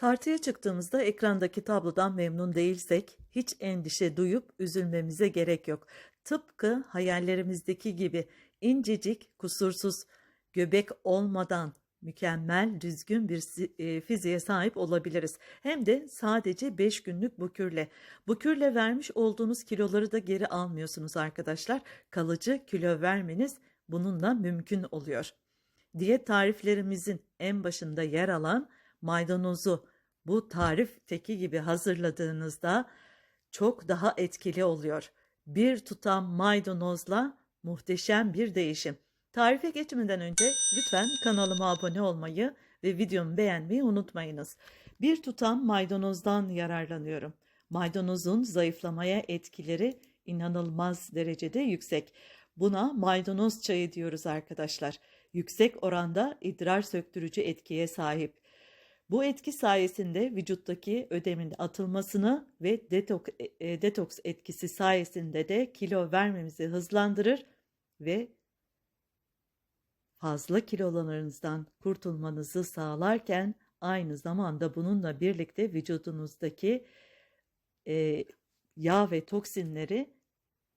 Tartıya çıktığımızda ekrandaki tablodan memnun değilsek hiç endişe duyup üzülmemize gerek yok. Tıpkı hayallerimizdeki gibi incecik, kusursuz, göbek olmadan mükemmel, düzgün bir e, fiziğe sahip olabiliriz. Hem de sadece 5 günlük bu kürle. Bu kürle vermiş olduğunuz kiloları da geri almıyorsunuz arkadaşlar. Kalıcı kilo vermeniz bununla mümkün oluyor. Diyet tariflerimizin en başında yer alan maydanozu bu tarifteki gibi hazırladığınızda çok daha etkili oluyor. Bir tutam maydanozla muhteşem bir değişim. Tarife geçmeden önce lütfen kanalıma abone olmayı ve videomu beğenmeyi unutmayınız. Bir tutam maydanozdan yararlanıyorum. Maydanozun zayıflamaya etkileri inanılmaz derecede yüksek. Buna maydanoz çayı diyoruz arkadaşlar. Yüksek oranda idrar söktürücü etkiye sahip. Bu etki sayesinde vücuttaki ödemin atılmasını ve detok, e, detoks etkisi sayesinde de kilo vermemizi hızlandırır ve fazla kilolarınızdan kurtulmanızı sağlarken aynı zamanda bununla birlikte vücudunuzdaki e, yağ ve toksinleri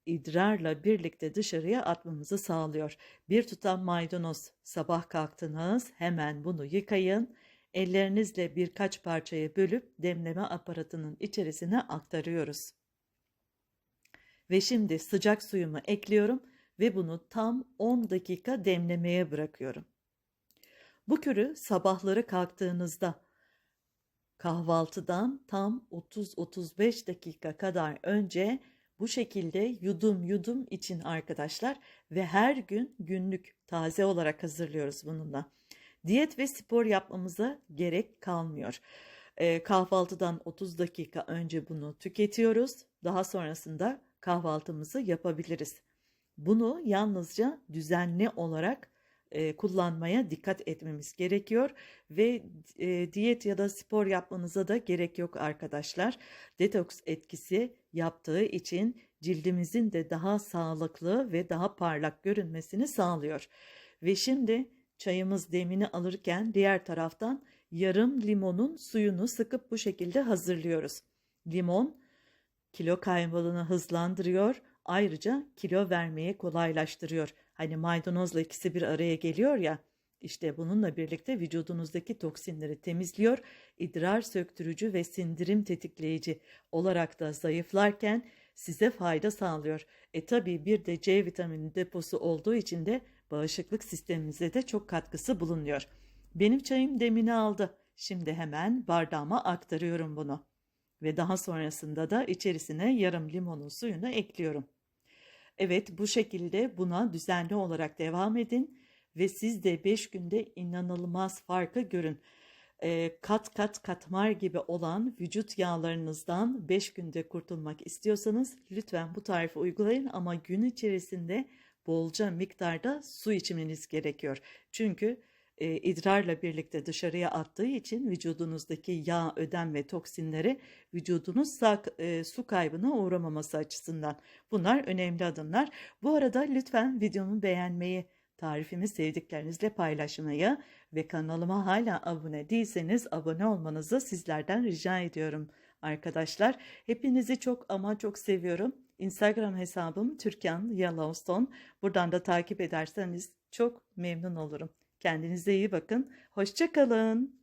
idrarla birlikte dışarıya atmamızı sağlıyor. Bir tutam maydanoz sabah kalktınız hemen bunu yıkayın. Ellerinizle birkaç parçaya bölüp demleme aparatının içerisine aktarıyoruz. Ve şimdi sıcak suyumu ekliyorum ve bunu tam 10 dakika demlemeye bırakıyorum. Bu kürü sabahları kalktığınızda kahvaltıdan tam 30-35 dakika kadar önce bu şekilde yudum yudum için arkadaşlar ve her gün günlük taze olarak hazırlıyoruz bununla. Diyet ve spor yapmamıza gerek kalmıyor. Ee, kahvaltıdan 30 dakika önce bunu tüketiyoruz. Daha sonrasında kahvaltımızı yapabiliriz. Bunu yalnızca düzenli olarak e, kullanmaya dikkat etmemiz gerekiyor ve e, diyet ya da spor yapmanıza da gerek yok arkadaşlar. Detoks etkisi yaptığı için cildimizin de daha sağlıklı ve daha parlak görünmesini sağlıyor. Ve şimdi çayımız demini alırken diğer taraftan yarım limonun suyunu sıkıp bu şekilde hazırlıyoruz. Limon kilo kaybını hızlandırıyor, ayrıca kilo vermeye kolaylaştırıyor. Hani maydanozla ikisi bir araya geliyor ya. İşte bununla birlikte vücudunuzdaki toksinleri temizliyor, idrar söktürücü ve sindirim tetikleyici olarak da zayıflarken size fayda sağlıyor. E tabi bir de C vitamini deposu olduğu için de bağışıklık sistemimize de çok katkısı bulunuyor. Benim çayım demini aldı. Şimdi hemen bardağıma aktarıyorum bunu. Ve daha sonrasında da içerisine yarım limonun suyunu ekliyorum. Evet bu şekilde buna düzenli olarak devam edin ve siz de 5 günde inanılmaz farkı görün. Ee, kat kat katmar gibi olan vücut yağlarınızdan 5 günde kurtulmak istiyorsanız lütfen bu tarifi uygulayın ama gün içerisinde bolca miktarda su içmeniz gerekiyor. Çünkü e, idrarla birlikte dışarıya attığı için vücudunuzdaki yağ, ödem ve toksinleri vücudunuz sağ, e, su kaybına uğramaması açısından. Bunlar önemli adımlar. Bu arada lütfen videomu beğenmeyi, tarifimi sevdiklerinizle paylaşmayı ve kanalıma hala abone değilseniz abone olmanızı sizlerden rica ediyorum arkadaşlar. Hepinizi çok ama çok seviyorum. Instagram hesabım Türkan Yellowstone. Buradan da takip ederseniz çok memnun olurum. Kendinize iyi bakın. Hoşçakalın.